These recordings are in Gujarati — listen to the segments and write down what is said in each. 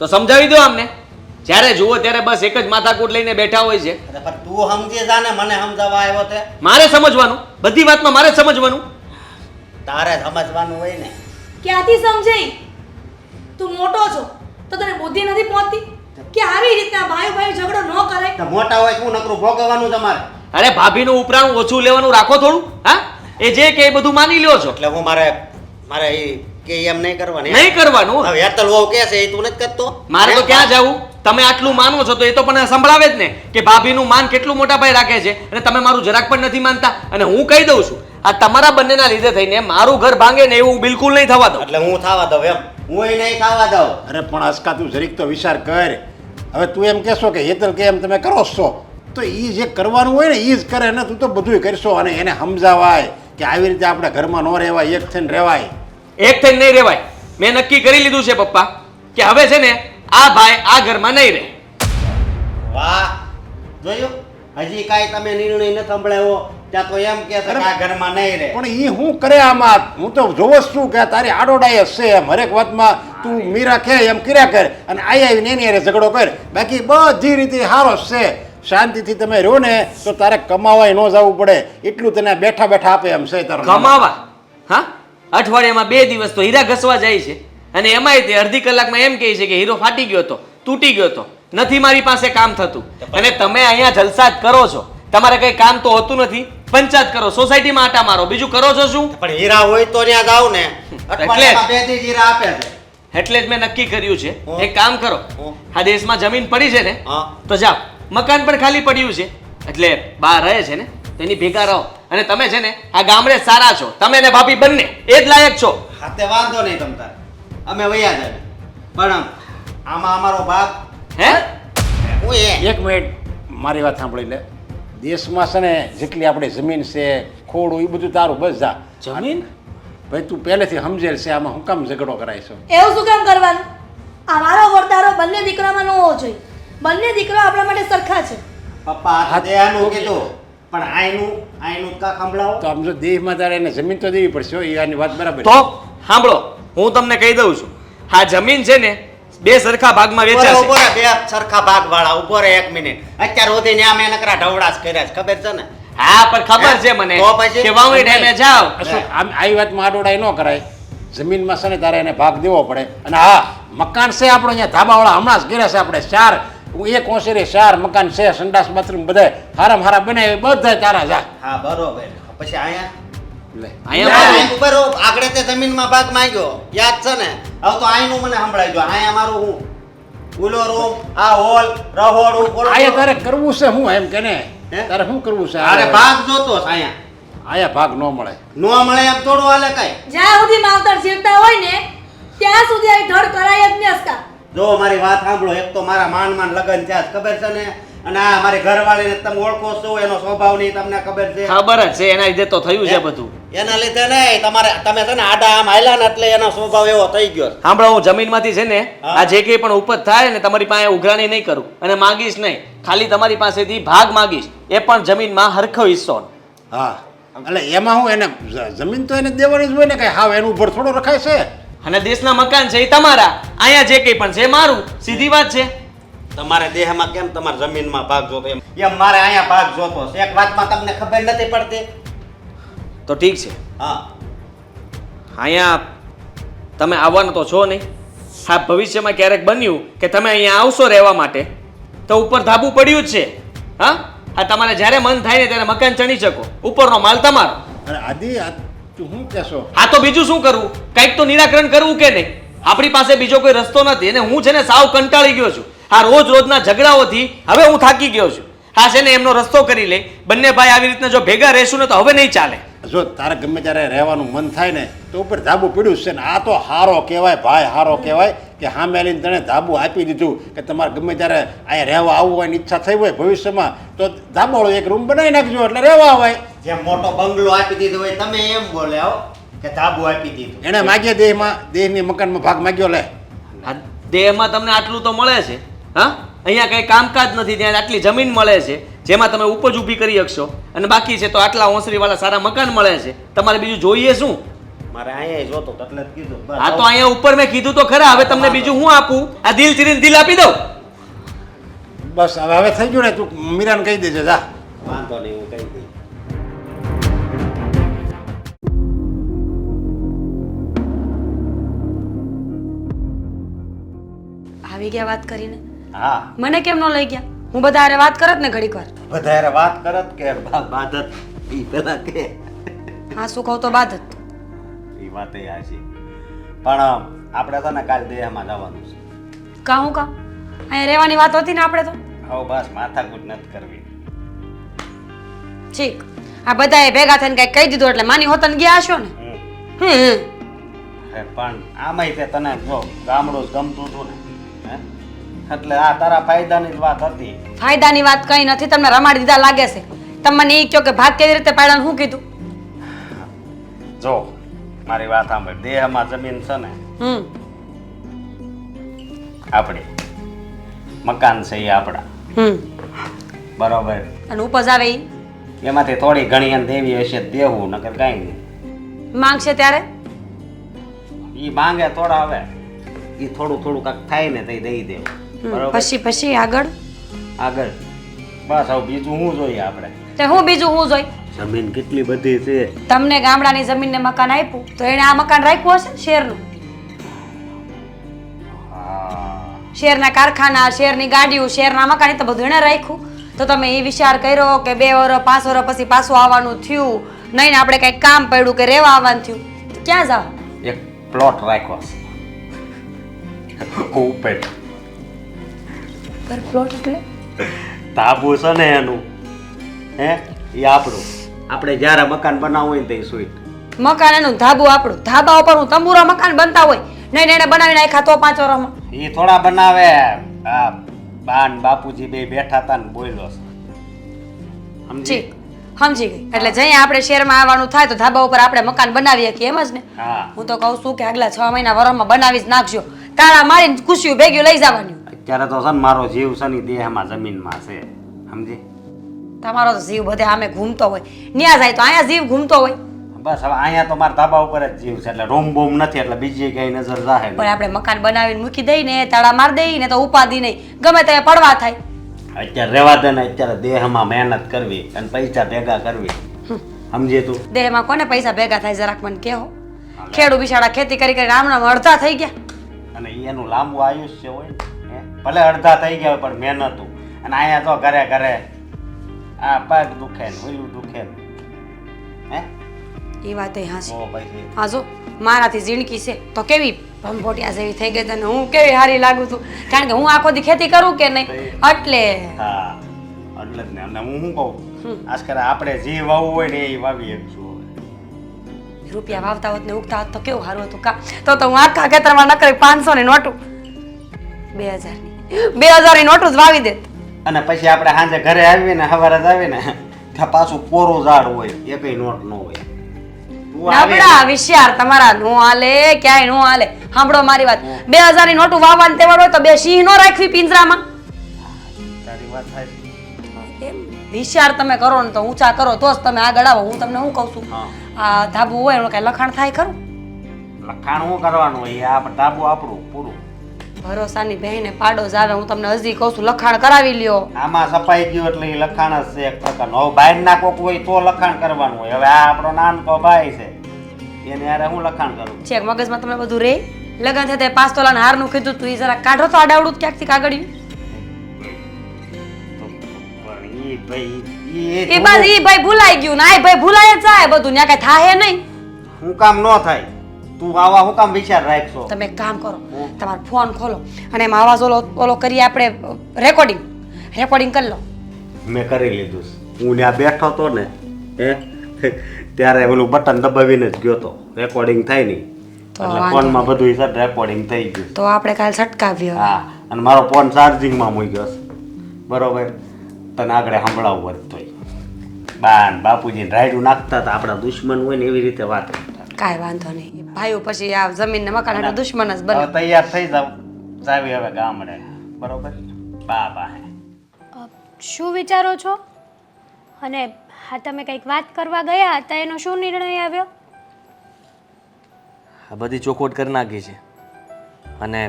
તો સમજાવી દો અમને. જ્યારે જુઓ ત્યારે બસ એક જ માથાકૂટ લઈને બેઠા હોય છે. અરે પણ તું સમજી જા ને મને સમજાવવા આવ્યો તે. મારે સમજવાનું. બધી વાતમાં મારે સમજવાનું. તારે સમજવાનું હોય ને. ક્યાંથી સમજાઈ? તું મોટો છો તો તને બુદ્ધિ નથી પહોંચતી કે આવી રીતના ભાઈ ભાઈ ઝઘડો ન કરાય તો મોટા હોય શું નકરું ભોગવવાનું તમારે? અરે ભાભીનું ઉપરાણું ઓછું લેવાનું રાખો થોડું હા? એ જે કે એ બધું માની લ્યો છો. એટલે હું મારે મારે એ કે એમ નહીં કરવાનું નહીં કરવાનું. હવે યાર તલવો કે છે એ તું નથી કરતો? મારે તો ક્યાં જવું? તમે આટલું માનો છો તો એ તો પણ સંભળાવે જ ને કે ભાભીનું માન કેટલું મોટા ભાઈ રાખે છે અને તમે મારું જરાક પણ નથી માનતા. અને હું કહી દઉં છું આ તમારા બંનેના લીધે થઈને મારું ઘર ભાંગે ને એવું બિલકુલ નહીં થવા દઉં. એટલે હું થવા દઉં એમ? હું એ નહીં થવા દઉં. અરે પણ અસકા તું જરીક તો વિચાર કર. હવે તું એમ કહેશો કે હેતલ કે એમ તમે કરો છો તો એ જે કરવાનું હોય ને એ જ કરે ને તું તો બધુંય કરશો અને એને સમજાવાય કે આવી રીતે આપણે ઘરમાં ન રહેવાય એક થઈને રહેવાય. એક થઈને નહીં રહેવાય. મેં નક્કી કરી લીધું છે પપ્પા કે હવે છે ને આ ભાઈ આ ઘરમાં નહીં રહે. વાહ જોયું? હજી કાંઈ તમે નિર્ણય ન સંભળાયો ત્યાં તો એમ કે છે કે આ ઘરમાં નહીં રહે. પણ એ હું કરે આમાં? હું તો જોવો જ છું કે તારી આડોડાય છે એમ. હરેક વાતમાં તું મીરા કે એમ કર્યા કર. અને આઈ આવીને એની હારે ઝઘડો કર. બાકી બધી રીતે સારો છે. શાંતિથી તમે રહો ને તો તારે કમાવાય ન જવું પડે. એટલું તને બેઠા બેઠા આપે એમ છે તારો કમાવા? હા? અઠવાડિયામાં બે દિવસ તો હીરા ઘસવા જાય છે. અને એમાંય તે અડધી કલાકમાં એમ કહે છે કે હીરો ફાટી ગયો હતો તૂટી ગયો હતો નથી મારી પાસે કામ થતું. અને તમે અહીંયા જલસા જ કરો છો. તમારે કઈ કામ તો હોતું નથી. પંચાયત કરો સોસાયટીમાં આટા મારો. બીજું કરો છો શું? પણ હીરા હોય તો ત્યાં જાવ ને. અઠવાડિયામાં બેથી હીરા આપે છે. એટલે જ મેં નક્કી કર્યું છે. એક કામ કરો. આ દેશમાં જમીન પડી છે ને તો જાઓ. મકાન પણ ખાલી પડ્યું છે. એટલે બહાર રહે છે ને તેની ભેગા રહો. અને તમે છે ને આ ગામડે સારા છો. તમે ને ભાભી બંને એ જ લાયક છો. હાથે વાંધો નહીં તમ તારે. અમે વૈયા જાય પણ આમાં અમારો ભાગ હે? હું? એ. એક મિનિટ મારી વાત સાંભળી લે. દેશમાં છે ને જેટલી આપણી જમીન છે ખોડું એ બધું તારું બસ જા. જમીન? ભાઈ તું પહેલેથી સમજેલ છે આમાં હું કામ ઝઘડો કરાય છે. એવું શું કામ કરવાનું? આ મારો વર્તારો બંને દીકરામાં ન હોવો જોઈએ. બંને દીકરા આપણા માટે સરખા છે. પપ્પા દેવાનું કીધું. પણ આયનું આયનું કા સંભળાવો. તો આમ જો દેહમાં તારે એને જમીન તો દેવી પડશે એ આની વાત બરાબર તો સાંભળો હું તમને કહી દઉં છું. હા જમીન છે ને બે સરખા ભાગમાં વેચાશે. રહે, બે સરખા ભાગ વાળા ઉપર એક મિનિટ. અત્યાર સુધી ને મેં નકરા ઢવડાસ કર્યા છે ખબર છે ને? હા પણ ખબર છે મને તો પછી? કે વાવણી ટાઈમે જાવ આમ આવી વાતમાં આડોડાઈ ન કરાય. જમીનમાં છે ને તારે એને ભાગ દેવો પડે. અને હા મકાન છે આપણો અહીંયા ધાબાવાળા હમણાં જ ઘેરા છે આપણે ચાર એક ઓસેરી ચાર મકાન છે સંડાસ બાથરૂમ બધા હારામ હારા બનાવી બધા તારા જા. હા બરોબર. પછી અહીંયા? લે મારું- ઉપર આગળ તે જમીનમાં ભાગ માંગ્યો. યાદ છે ને? હવે તો મને સંભળાઈ ગયો આયા મારું હું? ઓલો રૂમ આ હોલ રહોડું બોલો આયા તારે કરવું છે હું એમ કે ને? હે? તારે શું કરવું છે? અરે ભાગ જોતો અહીંયા. આયા ભાગ ન મળે. નો મળે એમ થોડું હાલે કઈ. જ્યાં સુધી માવતર જીવતા હોય ને ત્યાં સુધી આ ઢળ કરાય જ નહીં અસ્કા. જો મારી વાત સાંભળો એક તો મારા માન માન લગન છે, ખબર છે ને? અને આ મારી ઘરવાળીને તમે ઓળખો છો એનો સ્વભાવ નહીં તમને ખબર છે? ખબર જ છે એના લીધે તો થયું છે બધું. એના લીધે નહીં તમારે તમે છે ને આડા આમ હાલ્યા ને એટલે એનો સ્વભાવ એવો થઈ ગયો સાંભળો હું જમીનમાંથી છે ને આ જે કંઈ પણ ઉપજ થાય ને તમારી પાસે ઉઘરાણી નહીં કરું અને માગીશ નહીં. ખાલી તમારી પાસેથી ભાગ માંગીશ. એ પણ જમીનમાં હરખો હિસ્સો હા. એટલે એમાં હું એને જમીન તો એને દેવાની જ હોય ને કઈ હાવ એનું ઉપર થોડો રખાય છે? અને દેશના મકાન છે એ તમારા. અહીંયા જે કંઈ પણ છે એ મારું. સીધી વાત છે. તમારે દેહમાં કેમ તમારે જમીનમાં ભાગ જોતો એમ? એમ મારે અહીંયા ભાગ જોતો છે. એક વાતમાં તમને ખબર નથી પડતી? તો ઠીક છે. હા. અહીંયા તમે આવવાના તો છો નહીં. હા ભવિષ્યમાં ક્યારેક બન્યું કે તમે અહીંયા આવશો રહેવા માટે તો ઉપર ધાબુ પડ્યું જ છે. હા? હા તમારે જ્યારે મન થાય ને ત્યારે મકાન ચણી શકો. ઉપરનો માલ તમારો. અરે આદિ શું કહેશો? હા તો બીજું શું કરવું કંઈક તો નિરાકરણ કરવું કે નહીં? આપણી પાસે બીજો કોઈ રસ્તો નથી અને હું છે ને સાવ કંટાળી ગયો છું. આ રોજ રોજના ઝઘડાઓથી હવે હું થાકી ગયો છું. હા, છે ને, એમનો રસ્તો કરી લે. બંને ભાઈ આવી રીતના જો ભેગા રહેશું ને તો હવે નહીં ચાલે. જો તારે ગમે ત્યારે રહેવાનું મન થાય ને તો ઉપર ધાબુ પીડ્યું છે ને આ તો હારો કહેવાય ભાઈ હારો કહેવાય કે હા મેલીને તને ધાબુ આપી દીધું કે તમારે ગમે ત્યારે અહીંયા રહેવા આવવું હોય ઈચ્છા થઈ હોય ભવિષ્યમાં તો ધાબાવાળો એક રૂમ બનાવી નાખજો એટલે રહેવા હોય. જે મોટો બંગલો આપી દીધો હોય તમે એમ બોલે કે ધાબુ આપી દીધું. એણે માગ્યા દેહમાં દેહની મકાનમાં ભાગ માગ્યો લે. આ દેહમાં તમને આટલું તો મળે છે હા? અહીંયા કંઈ કામકાજ નથી ત્યાં આટલી જમીન મળે છે. જેમાં તમે ઉપજ ઊભી કરી શકશો. અને બાકી છે તો આટલા ઓસરીવાળા સારા મકાન મળે છે. તમારે બીજું જોઈએ શું? મારે અહીંયા જોતો એટલે જ કીધું. આ તો અહીંયા ઉપર મેં કીધું તો ખરા. હવે તમને બીજું હું આપું? આ દિલ ચીરીને દિલ આપી દઉં? બસ હવે હવે થઈ ગયું ને તું મીરાને કહી દેજે જા. વાંધો નહીં હું કહી દઉં આવી ગયા વાત કરીને? હા. મને કેમ ન લઈ ગયા? હું બધા હારે વાત કરત ને ઘડીક વાર. વધારે વાત કરત કે બા- બાધત. ઈ પેલા કે. હા શું કહું તો બાદ જ ઈ વાત એ હાચી. પણ આપણે તો ને કાલ દેહમાં જવાનું છે. કા હું કા? અહીંયા રહેવાની વાત હતી ને આપણે તો? હવે બસ માથાકૂટ નથી કરવી. ઠીક. આ બધાએ ભેગા થઈને કંઈક કહી દીધું એટલે માની હોતન ગયા હશો ને? હમ. હમ. હે, પણ આમાંય તે તને જો ગામડું જ ગમતું હતું ને. એટલે આ તારા ફાયદાની જ વાત હતી. ફાયદાની વાત કઈ નથી તમને રમાડી દીધા લાગે છે. તમને એ કહો કે ભાગ કેવી રીતે પાડવાનું શું કીધું? જો મારી વાત સાંભળ દેહમાં જમીન છે ને હમ. આપણે. મકાન છે એ આપણા. હમ. બરોબર. અને ઉપજ આવે ઈ? એમાંથી થોડી ઘણી એમ દેવી હશે તો દેવું નકર કાંઈ નહીં. માંગશે ત્યારે? ઈ માંગે થોડા હવે. ઈ થોડું થોડું કાંક થાય ને તઈ દઈ દેવું. પછી પછી આગળ? આગળ. બસ હવે બીજું શું જોઈએ આપણે? તે હું બીજું હું જોઈ જમીન કેટલી બધી છે? તમને ગામડાની જમીનને મકાન આપ્યું તો એને આ મકાન રાખ્યું હશે ને શેરનું? શેરના કારખાના શેરની ગાડીઓ શેરના મકાન એ તો બધું એણે રાખ્યું. તો તમે એ વિચાર કર્યો કે બે વર્ષ પાંચ વર્ષ પછી પાછું આવવાનું થયું. નહીં આપણે કંઈક કામ પડ્યું કે રહેવા આવવાનું થયું. ક્યાં જાવ? એક પ્લોટ રાખ્યો છે. ઉપર. પર પ્લોટ એટલે ધાબુ છે ને એનું. હે? એ આપણું. આપણે જ્યારે મકાન બનાવવું હોય ને તે સુઈટ. મકાન એનું ધાબુ આપણું. ધાબા ઉપર હું તંબુરા મકાન બનતા હોય. નહીં એને બનાવી નાખ્યા તો પાંચ વર્ષમાં એ થોડા બનાવે. આ બાન બાપુજી બે બેઠા હતા ને બોલ્યો સમજી? સમજી ગઈ. એટલે જઈ આપણે શહેરમાં આવવાનું થાય તો ધાબા ઉપર આપણે મકાન બનાવી શકીએ એમ જ ને? હું. તો કહું છું કે આગલા છ મહિના વરમાં બનાવી જ નાખજો. તાળા મારીને ખુશીઓ ભેગ્યું લઈ જવાની. અત્યારે તો છે ને મારો જીવ છે ને દેહમાં જમીનમાં છે. સમજી? તમારો તો જીવ બધે આમે ઘૂમતો હોય. ન્યા જાય તો અહીંયા જીવ ઘૂમતો હોય. બસ હવે અહીંયા તો મારા ધાબા ઉપર જ જીવ છે એટલે રૂમ બૂમ નથી એટલે બીજી કઈ નજર રાખે પણ આપણે મકાન બનાવીને મૂકી દઈને તાળા દઈ ને તો ઉપાધિ નહીં. ગમે તે પડવા થાય. અત્યારે રહેવા દે ને અત્યારે દેહમાં મહેનત કરવી અને પૈસા ભેગા કરવી. સમજી તું? દેહમાં કોને પૈસા ભેગા થાય જરાક મને કહો ખેડૂ બિચારા ખેતી કરી કરીને આમનામ અડધા થઈ ગયા. અને એનું લાંબુ આયુષ્ય હોય. ને? ભલે અડધા થઈ ગયા હોય પણ હતું. અને અહીંયા તો ઘરે ઘરે આ પગ દુખે ને ઓલું દુખે ને. હે? એ વાત હાસી. ઓ ભાઈ. હા જો મારાથી જિંદગી છે તો કેવી ભંભોટિયા જેવી થઈ ગઈ તને? હું કેવી હારી લાગુ છું? કારણ કે હું આખો દી ખેતી કરું કે નહીં? એટલે. હા એટલે જ ને. અને હું શું કહું? આજકાલ આપણે જે વાવવું હોય ને એ વાવી શકશું રૂપિયા વાવતા હોત ને ઉગતા હોત તો કેવું સારું હતું કા? તો તો હું આખા ખેતરમાં નકરી પાંચસો ને નોટું. બે હજારની. બે હજારની નોટું જ વાવી દે. અને પછી આપણે સાંજે ઘરે આવીએ ને સવારે જ આવીએ ને ત્યાં પાછું કોરું ઝાડ હોય એકય નોટ ન હોય. તું આવી નબળા વિશ્યાર તમારા નો હાલે ક્યાંય નો હાલે. સાંભળો મારી વાત. બે હજારની નોટું વાવવાની તેવડ હોય તો બે સિંહ નો રાખવી પિંજરામાં. તારી વાત થાય એમ? વિચાર તમે કરો ને તો ઊંચા કરો તો જ તમે આગળ આવો. હું તમને શું કહું છું? આ ધાબુ હોય એનું કઈ લખાણ થાય ખરું? લખાણ શું કરવાનું હોય? એ આ ટાબુ આપણું પૂરું. ભરોસાની બહેને પાડો જ આવે. હું તમને હજી કહું છું લખાણ કરાવી લ્યો. આમાં સફાઈ ગયું એટલે એ લખાણ જ છે એક પ્રકારનું. હવે બહાર ના કોક હોય તો લખાણ કરવાનું હોય. હવે આ આપણો નાનકો ભાઈ છે. એને યારે હું લખાણ કરું? છેક મગજમાં તમે બધું રે. લગન થયા તે પાંચ તોલાના હારનું કીધું તું એ જરા કાઢો તો આડાવડું ક્યાંકથી કાગળિયું. ભાઈ એ ભાઈ ભૂલાઈ ગયું ના ભાઈ ભૂલાય જ જાય બધું. ત્યાં કઈ થાય નહીં. હું કામ ન થાય. તું આવા હું કામ વિચાર રાખશો. તમે એક કામ કરો. તમારો ફોન ખોલો. અને એમાં અવાજ ઓલો ઓલો કરીએ આપણે રેકોર્ડિંગ રેકોર્ડિંગ કરી લો. મેં કરી લીધું છે. હું ત્યાં બેઠો તો ને હે ત્યારે ઓલું બટન દબાવીને જ ગયો તો. રેકોર્ડિંગ થાય નહીં. એટલે ફોનમાં બધું સર રેકોર્ડિંગ થઈ ગયું. તો આપણે કાલ છટકાવ્યો હા અને મારો ફોન ચાર્જિંગમાં મૂકી ગયો બરોબર? તને આગળ સંભળાવું વધતોય બાન બાપુજી રાયડું નાખતા હતા આપણા દુશ્મન હોય ને એવી રીતે વાત કરતા કાંઈ વાંધો નહીં. ભાઈઓ પછી આ જમીન ને મકાન એટલે દુશ્મન જ હવે બને તૈયાર થઈ જાવ. જાવી હવે ગામડે. બરોબર? બા બા અ, શું વિચારો છો? અને હા તમે કંઈક વાત કરવા ગયા હતા એનો શું નિર્ણય આવ્યો? આ બધી ચોખવટ કરી નાખી છે. અને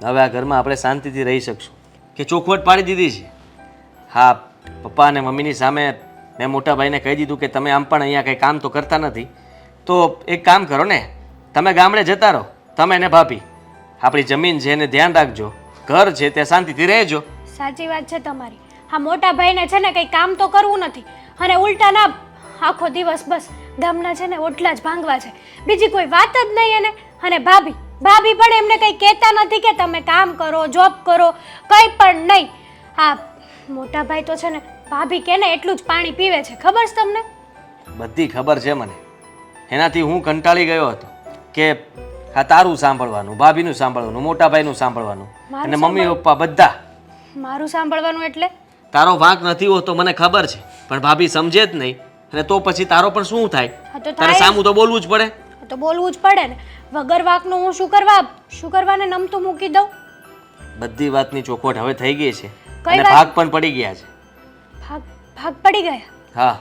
હવે આ ઘરમાં આપણે શાંતિથી રહી શકશું. કે ચોખવટ પાડી દીધી છે. હા પપ્પા અને મમ્મીની સામે મેં મોટા ભાઈને કહી દીધું કે તમે આમ પણ અહીંયા કંઈ કામ તો કરતા નથી. તો એક કામ કરો ને તમે ગામડે જતા રહો તમે ને ભાભી. આપણી જમીન છે એને ધ્યાન રાખજો ઘર છે તે શાંતિથી રહેજો. સાચી વાત છે તમારી. હા મોટા ભાઈને છે ને કંઈ કામ તો કરવું નથી. અને ઉલટા ના આખો દિવસ બસ ગામના છે ને ઓટલા જ ભાંગવા છે. બીજી કોઈ વાત જ નહીં એને. અને ભાભી ભાભી પણ એમને કંઈ કહેતા નથી કે તમે કામ કરો જોબ કરો કંઈ પણ નહીં. હા મોટા ભાઈ તો છે ને ભાભી કે ને એટલું જ પાણી પીવે છે. ખબર છે તમને? બધી ખબર છે મને. એનાથી હું કંટાળી ગયો હતો કે આ તારું સાંભળવાનું ભાભીનું સાંભળવાનું મોટા ભાઈનું સાંભળવાનું અને મમ્મી પપ્પા બધા. મારું સાંભળવાનું એટલે? તારો વાંક નથી હોતો મને ખબર છે પણ ભાભી સમજે જ નહીં. અને તો પછી તારો પણ શું થાય? તારે સામું તો બોલવું જ પડે. તો બોલવું જ પડે ને. વગર વાંકનું હું શું કરવા શું કરવાને નમતું મૂકી દઉં? બધી વાતની ચોખવટ હવે થઈ ગઈ છે. અને ભાગ પણ પડી ગયા છે. ભાગ ભાગ પડી ગયા? હા.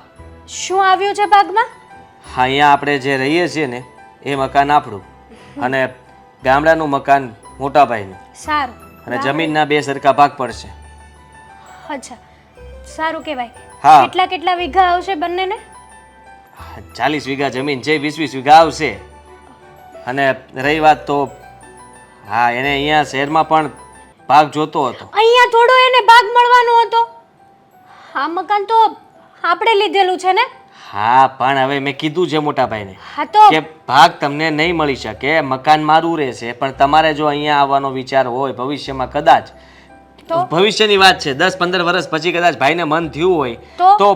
શું આવ્યું છે ભાગમાં? અહીંયા આપણે જે રહીએ છીએ ને એ મકાન આપણું. અને ગામડાનું મકાન મોટા ભાઈનું. સારું. અને જમીનના બે સરખા ભાગ પડશે. અચ્છા. સારું કહેવાય. હા. કેટલા કેટલા વીઘા આવશે બંનેને? ચાલીસ વીઘા જમીન છે વીસ વીસ વીઘા આવશે. અને રહી વાત તો હા એને અહીંયા શહેરમાં પણ ભાગ જોતો હતો. અહીંયા થોડો એને ભાગ મળવાનો હતો. આ મકાન તો આપણે લીધેલું છે ને? હા પણ હવે મેં કીધું છે મોટાભાઈને હા તો? કે ભાગ તમને નહીં મળી શકે મકાન મારું રહેશે પણ તમારે જો અહીંયા આવવાનો વિચાર હોય ભવિષ્યમાં કદાચ તો? ભવિષ્યની વાત છે દસ પંદર વર્ષ પછી કદાચ ભાઈને મન થયું હોય તો? તો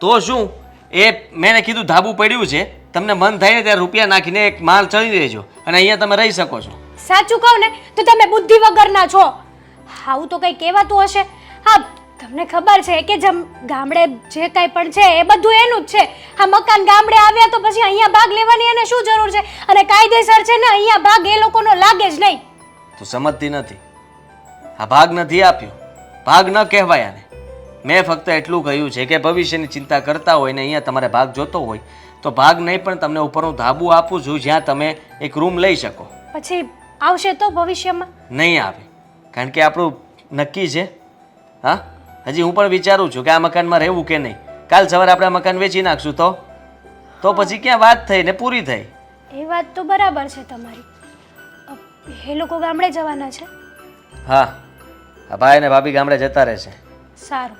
તો શું? એ મેં કીધું ધાબુ પડ્યું છે તમને મન થાય ને ત્યારે રૂપિયા નાખીને એક માલ ચડી દેજો અને અહીંયા તમે રહી શકો છો. સાચું કહું ને તો તમે બુદ્ધિ વગરના છો. આવું તો કંઈ કહેવાતું હશે? હા તમને ખબર છે કે જમ ગામડે જે કાંઈ પણ છે એ બધું એનું જ છે. આ મકાન ગામડે આવ્યા તો પછી અહીંયા ભાગ લેવાની એને શું જરૂર છે? અને કાયદેસર છે ને અહીંયા ભાગ એ લોકોનો લાગે જ નહીં. તું સમજતી નથી. આ ભાગ નથી આપ્યો. ભાગ ન કહેવાય આને. મેં ફક્ત એટલું કહ્યું છે કે ભવિષ્યની ચિંતા કરતા હોય ને અહીંયા તમારે ભાગ જોતો હોય તો ભાગ નહીં પણ તમને ઉપરનું ધાબુ આપું છું જ્યાં તમે એક રૂમ લઈ શકો. પછી આવશે તો ભવિષ્યમાં? નહીં આવે. કારણ કે આપણું નક્કી છે. હા? હજી હું પણ વિચારું છું કે આ મકાનમાં રહેવું કે નહીં. કાલ સવારે આપણે મકાન વેચી નાખશું તો? તો પછી ક્યાં વાત થઈ ને પૂરી થઈ? એ વાત તો બરાબર છે તમારી. એ લોકો ગામડે જવાના છે. હા. આ ભાઈ અને ભાભી ગામડે જતા રહેશે સારું.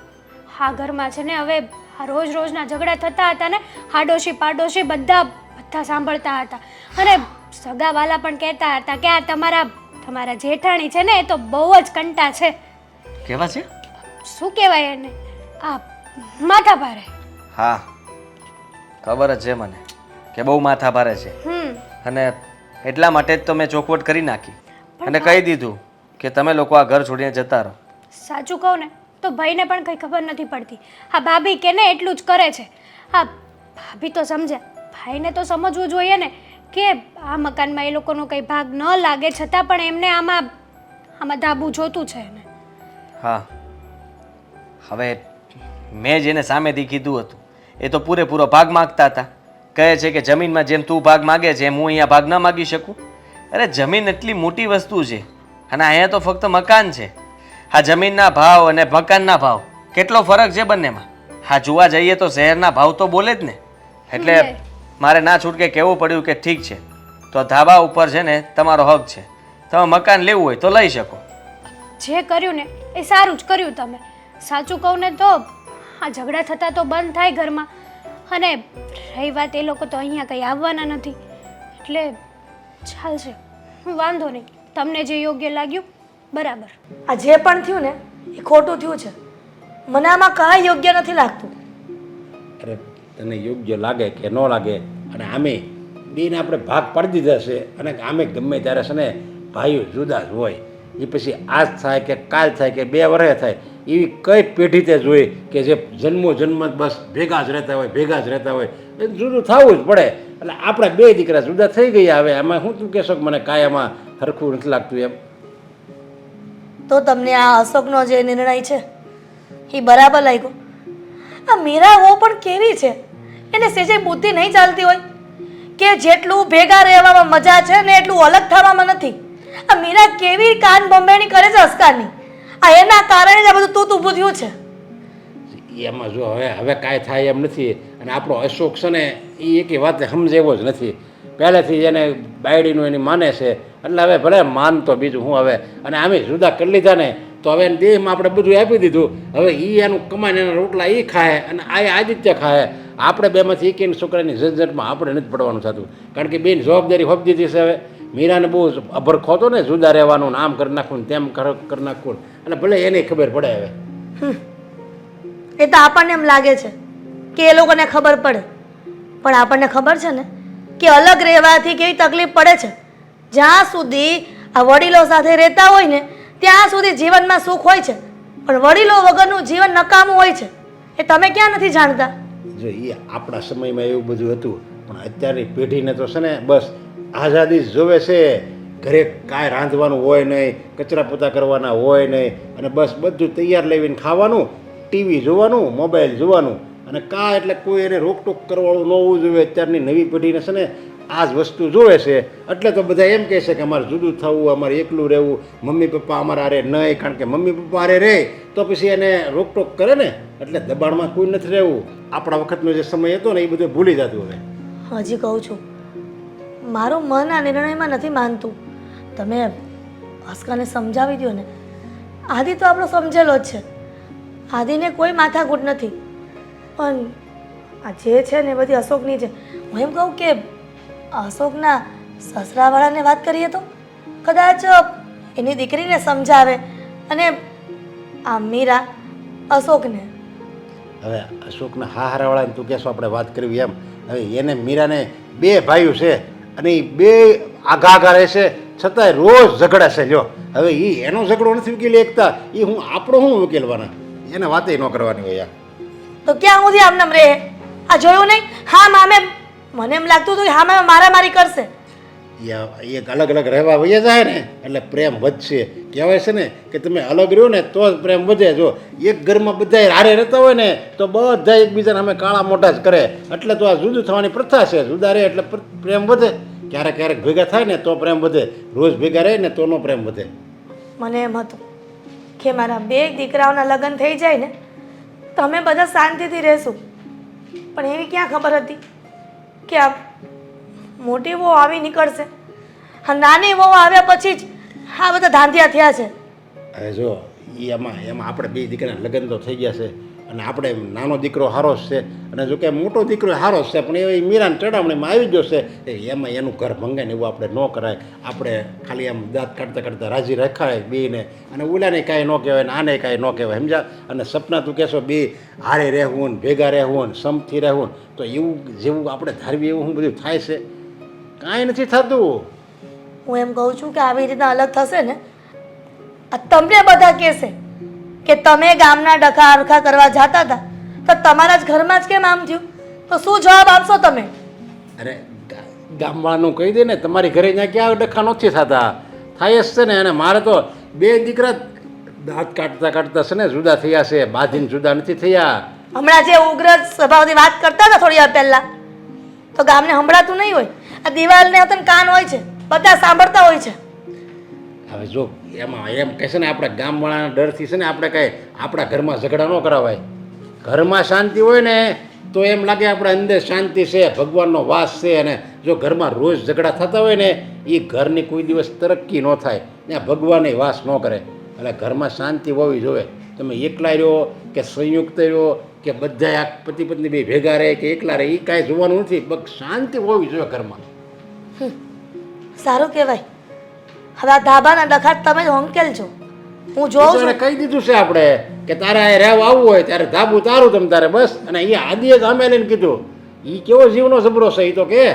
હા ઘરમાં છે ને હવે રોજ રોજના ઝઘડા થતા હતા ને હાડોશી પાડોશી બધા બધા સાંભળતા હતા. અને સગાવાલા પણ કહેતા હતા કે આ તમારા તમારા જેઠાણી છે ને એ તો બહુ જ કંટા છે. કેવા છે? શું કહેવાય એને? આ માથા ભારે. હા ખબર જ છે મને કે બહુ માથા ભારે છે. અને એટલા માટે જ તો મેં ચોખવટ કરી નાખી. અને કહી દીધું કે તમે લોકો આ ઘર છોડીને જતા રહો. સાચું કહું ને તો ભાઈને પણ કંઈ ખબર નથી પડતી. હા ભાભી કે ને એટલું જ કરે છે. હા ભાભી તો સમજે ભાઈને તો સમજવું જોઈએ ને કે આ મકાનમાં એ લોકોનો કંઈ ભાગ ન લાગે છતાં પણ એમને આમાં આમાં ધાબુ જોતું છે એને. હા. હવે મેં જેને સામેથી કીધું હતું એ તો પૂરેપૂરો ભાગ માગતા હતા. કહે છે કે જમીનમાં જેમ તું ભાગ માગે છે એમ હું અહીંયા ભાગ ન માગી શકું. અરે જમીન એટલી મોટી વસ્તુ છે અને અહીંયા તો ફક્ત મકાન છે. આ જમીનના ભાવ અને મકાનના ભાવ કેટલો ફરક છે બંનેમાં? હા જોવા જઈએ તો શહેરના ભાવ તો બોલે જ ને. એટલે મારે ના છૂટકે કહેવું પડ્યું કે ઠીક છે. તો ધાબા ઉપર છે ને તમારો હક છે. તમે મકાન લેવું હોય તો લઈ શકો. જે કર્યું ને એ સારું જ કર્યું તમે. સાચું કહું ને તો આ ઝઘડા થતા તો બંધ થાય ઘરમાં. અને રહી વાત એ લોકો તો અહીંયા કંઈ આવવાના નથી. એટલે ચાલશે વાંધો નહીં. તમને જે યોગ્ય લાગ્યું બરાબર. આ જે પણ થયું ને એ ખોટું થયું છે. મને આમાં કાંઈ યોગ્ય નથી લાગતું. અરે તને યોગ્ય લાગે કે ન લાગે અને આમે બેને આપણે ભાગ પાડી દીધા છે અને આમે ગમે ત્યારે છે ને ભાઈઓ જુદા જ હોય. એ પછી આજ થાય કે કાલ થાય કે બે વર્ષે થાય. એવી કઈ પેઢી તે જોઈ કે જે જન્મો જન્મ બસ ભેગા જ રહેતા હોય, ભેગા જ રહેતા હોય. એ જુદું થવું જ પડે. એટલે આપણા બે દીકરા જુદા થઈ ગયા હવે. એમાં શું તું કહેશો કે મને કાંઈ આમાં હરખું નથી લાગતું એમ? તો તમને આ અશોકનો જે નિર્ણય છે, એ બરાબર લાગ્યો? આ મીરા હો પણ કેવી છે? એને સેજે બુદ્ધિ નહીં ચાલતી હોય? કે જેટલું ભેગા રહેવામાં મજા છે ને એટલું અલગ થવામાં નથી? આ મીરા કેવી કાન બંબેણી કરે છે અસ્કારની એના કારણે જ આ બધું તૂત ઊભું થયું છે. એમાં જો હવે હવે કાંઈ થાય એમ નથી. અને આપણો અશોક છે ને, એ એકે વાત સમજે એવો જ નથી. પહેલેથી એને બાયડીનું એની માને છે. એટલે હવે ભલે માનતો બીજું હું હવે, અને આમે જુદા કરી લીધા ને, તો હવે એને દેહમાં આપણે બધું આપી દીધું. હવે એ એનું કમાઈને એના રોટલા એ ખાય, અને આ આદિત્ય ખાય. આપણે બેમાંથી એક છોકરાની ઝંઝટમાં આપણે નથી પડવાનું થતું. કારણ કે બેન જવાબદારી હોપી દીધી છે હવે. મીરાને બહુ અભરખો હતો ને જુદા રહેવાનું આમ કરી નાખવું તેમ કર- કરી નાખવું અને ભલે એને ખબર પડે હવે. એ તો આપણને એમ લાગે છે કે એ લોકોને ખબર પડે. પણ આપણને ખબર છે ને કે અલગ રહેવાથી કેવી તકલીફ પડે છે. જ્યાં સુધી આ વડીલો સાથે રહેતા હોય ને ત્યાં સુધી જીવનમાં સુખ હોય છે. પણ વડીલો વગરનું જીવન નકામું હોય છે. એ તમે ક્યાં નથી જાણતા? જો એ આપણા સમયમાં એવું બધું હતું પણ અત્યારની પેઢીને તો છે ને બસ આઝાદી જોવે છે. ઘરે કાંઈ રાંધવાનું હોય નહીં, કચરા પોતા કરવાના હોય નહીં અને બસ બધું તૈયાર લઈને ખાવાનું ટીવી જોવાનું મોબાઈલ જોવાનું. અને કાં એટલે કોઈ એને રોકટોક કરવાનું ન હોવું જોઈએ. અત્યારની નવી પેઢીને છે ને આ જ વસ્તુ જોવે છે. એટલે તો બધા એમ કહે છે કે અમારે જુદું થવું, અમારે એકલું રહેવું. મમ્મી પપ્પા અમારા હારે નહીં, કારણ કે મમ્મી પપ્પા હારે રહે તો પછી એને રોકટોક કરે ને, એટલે દબાણમાં કોઈ નથી રહેવું. આપણા વખતનો જે સમય હતો ને, એ બધું ભૂલી જતું હવે હજી કહું છું મારું મન આ નિર્ણયમાં નથી માનતું. તમે અસ્કાને સમજાવી દો ને. આદિ તો આપણો સમજેલો જ છે. આદિને કોઈ માથાકૂટ નથી. પણ આ જે છે ને એ બધી અશોકની છે. હું એમ કહું કે અશોકના સસરાવાળાને વાત કરીએ તો? કદાચ એની દીકરીને સમજાવે અને આ મીરા અશોકને. હવે અશોકના હાહારાવાળાને તું કહેશો આપણે વાત કરવી એમ. હવે એને મીરાને બે ભાઈઓ છે. અને એ બે આઘા આઘા રહેશે, છતાંય રોજ ઝઘડા છે જો હવે એ એનો ઝઘડો નથી ઉકેલી એકતા એ હું આપણો હું ઉકેલવાના? એને વાતે ન કરવાની હોય તો ક્યાં સુધી આમ નમ રે આ જોયું નહીં? હા, મામે, મને એમ લાગતું હતું કે હા, મામે, મારામારી કરશે. એ એક અલગ અલગ રહેવા વયા જાય ને, એટલે પ્રેમ વધશે. કહેવાય છે ને કે તમે અલગ રહ્યો ને, તો જ પ્રેમ વધે. જો એક ઘરમાં બધા હારે રહેતા હોય ને, તો બધા એકબીજાને અમે કાળા મોટા જ કરે. એટલે તો આ જુદું થવાની પ્રથા છે. જુદા રહે એટલે પ્રેમ વધે. ક્યારેક ક્યારેક ભેગા થાય ને, તો પ્રેમ વધે. રોજ ભેગા રહે ને, તો નો પ્રેમ વધે. મને એમ હતું કે મારા બે દીકરાઓના લગ્ન થઈ જાય ને, તો અમે બધા શાંતિથી રહેશું. પણ એવી ક્યાં ખબર હતી કે આ મોટી વહુ આવી નીકળશે. નાની વહુ આવ્યા પછી જ આ બધા ધાંધિયા થયા છે. હવે જો, ઈ એમાં એમાં આપણે બે દીકરાના લગ્ન તો થઈ ગયા છે અને આપણે નાનો દીકરો હારો જ છે. અને જો કે મોટો દીકરો હારો જ છે, પણ એ મીરાને ચડામણીમાં આવી ગયો છે. એમાં એનું ઘર ભંગાય ને એવું આપણે ન કરાય. આપણે ખાલી આમ દાંત કાઢતા કાઢતા રાજી રખાય બેને. અને ઓલાને કાંઈ ન કહેવાય ને આને કાંઈ ન કહેવાય સમજા અને સપના તું કહેશો, બે હારે રહેવું ને ભેગા રહેવું ને સમથી રહેવું તો એવું જેવું આપણે ધારવી એવું બધું થાય છે? કાંઈ નથી થતું. હું એમ કહું છું કે આવી રીતના અલગ થશે ને આ તમને બધા કહેશે કે તમે ગામના ડખા અરખા કરવા જતા હતા તો તમારા જ ઘરમાં જ કેમ આમ થયું? તો શું જવાબ આપશો તમે? અરે ગા- ગામવાળાનું કહી દે ને તમારી ઘરે ત્યાં ક્યાં ડખા નથી થતા. થાય જ છે ને અને મારે તો બે દીકરા દાંત કાઢતા કાઢતા છે ને જુદા થયા છે બાંધીને જુદા નથી થયા. હમણાં જે ઉગ્ર સ્વભાવથી વાત કરતા હતા થોડી વાર પહેલા તો ગામને સંભળાતું નહીં હોય. આ દિવાલને હતા ને કાન હોય છે, બધા સાંભળતા હોય છે. હવે જો એમાં એમ કહે છે ને, આપણે ગામવાળાના ડરથી છે ને, આપણે કાંઈ આપણા ઘરમાં ઝઘડા ન કરાવાય. ઘરમાં શાંતિ હોય ને, તો એમ લાગે આપણે અંદર શાંતિ છે, ભગવાનનો વાસ છે અને જો ઘરમાં રોજ ઝઘડા થતા હોય ને એ ઘરની કોઈ દિવસ તરક્કી ન થાય. ને ભગવાને વાસ ન કરે. એટલે ઘરમાં શાંતિ હોવી જોઈએ. તમે એકલા રહ્યો કે સંયુક્ત રહ્યો કે બધા પતિ પત્ની બે ભેગા રહે કે એકલા રહે એ કાંઈ જોવાનું નથી. બસ શાંતિ હોવી જોઈએ ઘરમાં. સારું કહેવાય. હવે આ ધાબાના ડખા તમે જ હોંકેલજો હું જોઉં છું છું. કહી દીધું છે આપણે કે તારે આ રહેવ આવવું હોય ત્યારે ધાબુ તારું તમ તારે બસ. અને અહીંયા આદિએ જ અમે લઈને કીધું. એ કેવો જીવનો જબરો છે એ તો કે.